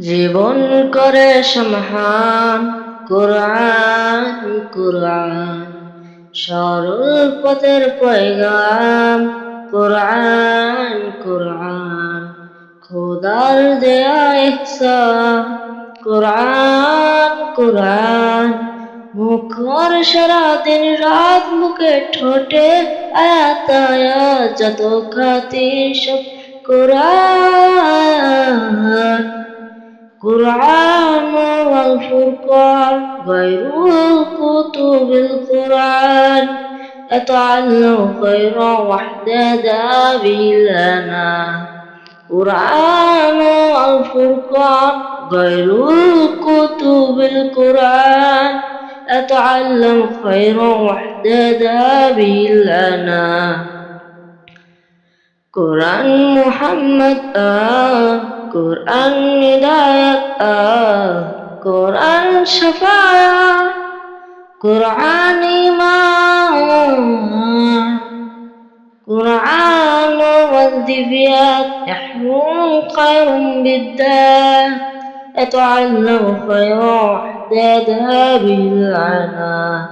জীবন করে সমহান, কোরআন কোরআন। সরল পথের পয়গাম, কোরআন কোরআন। খোদার দেয়া ইহসান, কোরআন কোরআন। মুখর সারা দিন রাত মুখে ঠোঁটে আয়াত যত খাতি সব কোরআন। القرآن والفرقان غير الكتب القرآن. أتعلم خيرا وحدادا به لنا. القرآن والفرقان غير الكتب القرآن. أتعلم خيرا وحدادا به قرآن محمد آه قرآن نداء কোরআন শফায়াত কোরআন ইমান قرآن والدبيات يحمل خير بالدال يتعلم خير وحدادها بالعنا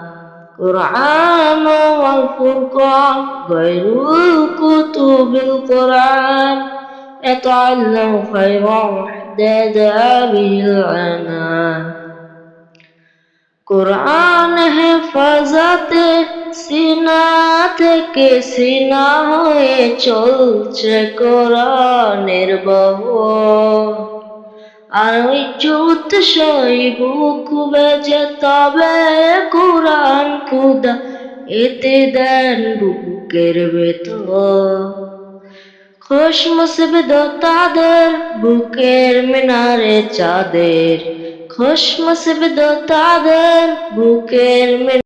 قرآن والفرقان غير الكتب القرآن يتعلم خير وحدادها بالعنا কোরআন হেফাজতে সিনা থেকে সিনা হয়ে চলছে কোরআনের বহ আর ওই চুত সই বুক বেজে তবে কোরআন খুদা এতে দেন বুকের ভেতর খুশ মুসিবত তাদের বুকের মিনারে চাঁদের। খুশ মুসিবত তাদের বুকের